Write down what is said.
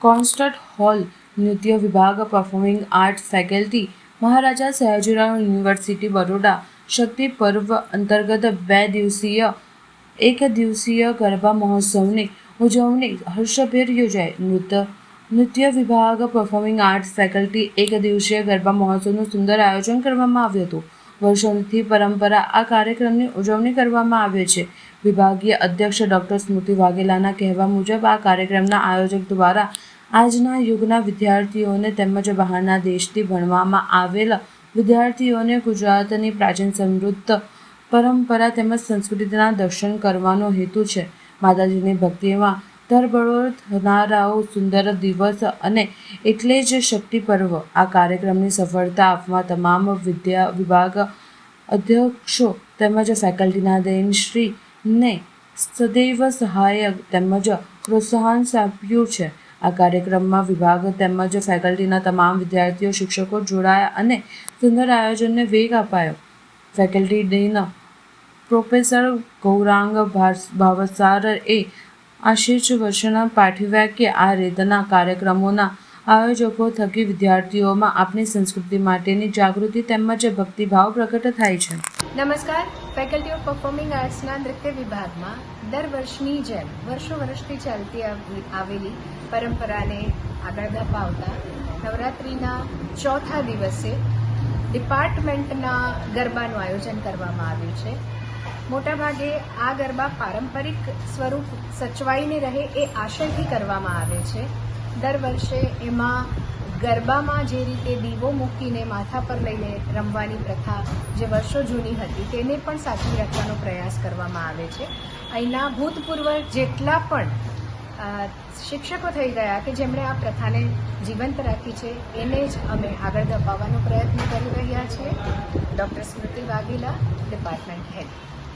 Concert hall, નૃત્ય વિભાગ performing arts faculty Maharaja Sayajirao university, Baroda, Shakti Parv અંતર્ગત બે દિવસીય, એક દિવસીય ગરબા મહોત્સવની ઉજવણી હર્ષભેર યોજાઈ. નૃત્ય નૃત્ય વિભાગ પરફોર્મિંગ આર્ટ્સ ફેકલ્ટી એક દિવસીય ગરબા મહોત્સવનું સુંદર આયોજન કરવામાં આવ્યું હતું. વર્ષોથી પરંપરા આ કાર્યક્રમની ઉજવણી કરવામાં આવે છે. વિભાગીય અધ્યક્ષ ડૉક્ટર સ્મૃતિ વાઘેલાના કહેવા મુજબ આ કાર્યક્રમના આયોજક દ્વારા આજના યુગના વિદ્યાર્થીઓને તેમજ બહારના દેશથી ભણવામાં આવેલા વિદ્યાર્થીઓને ગુજરાતની પ્રાચીન સમૃદ્ધ પરંપરા તેમજ સંસ્કૃતિના દર્શન કરવાનો હેતુ છે. માતાજીની ભક્તિમાં તરબડોળ થનારાઓ સુંદર દિવસ અને એટલે જ શક્તિ પર્વ. આ કાર્યક્રમની સફળતા આપવા તમામ વિદ્યા વિભાગ અધ્યક્ષો તેમજ ફેકલ્ટીના દેનશ્રીને સદૈવ સહાયક તેમજ પ્રોત્સાહન આપ્યું છે. આ કાર્યક્રમમાં વિભાગ તેમજ ફેકલ્ટીના તમામ વિદ્યાર્થીઓ, શિક્ષકો જોડાયા અને સુંદર આયોજનને વેગ અપાયો. ફેકલ્ટી ડેના પ્રોફેસર ગૌરાંગ ભાવસારએ આશીષ વર્ષના પાઠવ્યા કે આ રીતના કાર્યક્રમોના આયોજકો થકી વિદ્યાર્થીઓમાં આપણી સંસ્કૃતિ માટેની જાગૃતિ તેમજ ભક્તિભાવ પ્રગટ થાય છે. નમસ્કાર. ફેકલ્ટી ઓફ પરફોર્મિંગ આર્ટ્સના નૃત્ય વિભાગમાં દર વર્ષની જેમ વર્ષો વર્ષથી ચાલતી આવ- આવેલી પરંપરાને આગળ ધપાવતા નવરાત્રિના ચોથા દિવસે ડિપાર્ટમેન્ટના ગરબાનું આયોજન કરવામાં આવ્યું છે. મોટાભાગે આ ગરબા પારંપરિક સ્વરૂપ સચવાઈને રહે એ આશયથી કરવામાં આવે છે. દર વર્ષે એમાં ગરબામાં જે રીતે દીવો મૂકીને માથા પર લઈને રમવાની પ્રથા જે વર્ષો જૂની હતી, તેને પણ સાચવી રાખવાનો પ્રયાસ કરવામાં આવે છે. અહીંના ભૂતપૂર્વ જેટલા પણ શિક્ષકો થઈ ગયા કે જેમણે આ પ્રથાને જીવંત રાખી છે, એને જ અમે આગળ ધપાવવાનો પ્રયત્ન કરી રહ્યા છીએ doctor Smriti Vaghela, department head.